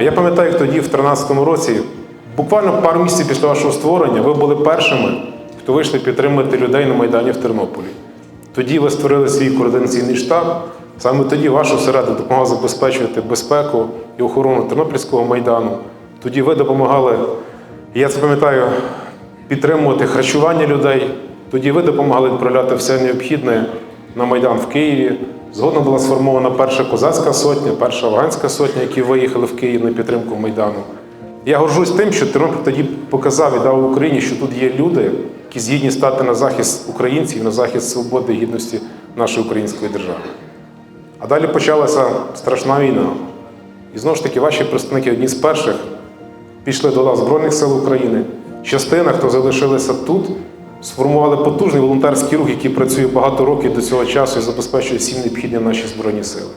Я пам'ятаю, як тоді, в 2013 році, буквально пару місяців після вашого створення, ви були першими, хто вийшли підтримати людей на Майдані в Тернополі. Тоді ви створили свій координаційний штаб. Саме тоді ваш осередок допомагав забезпечувати безпеку і охорону Тернопільського майдану. Тоді ви допомагали, я це пам'ятаю, підтримувати харчування людей. Тоді ви допомагали відправляти все необхідне на Майдан в Києві. Згодом була сформована перша козацька сотня, перша афганська сотня, які виїхали в Київ на підтримку Майдану. Я горжусь тим, що Тернопіль тоді показав і дав Україні, що тут є люди, які згідні стати на захист українців, на захист свободи і гідності нашої української держави. А далі почалася страшна війна. І знову ж таки, ваші представники одні з перших пішли до лав Збройних сил України. Частина, хто залишилися тут, сформували потужний волонтерський рух, який працює багато років до цього часу і забезпечує всі необхідні наші збройні сили.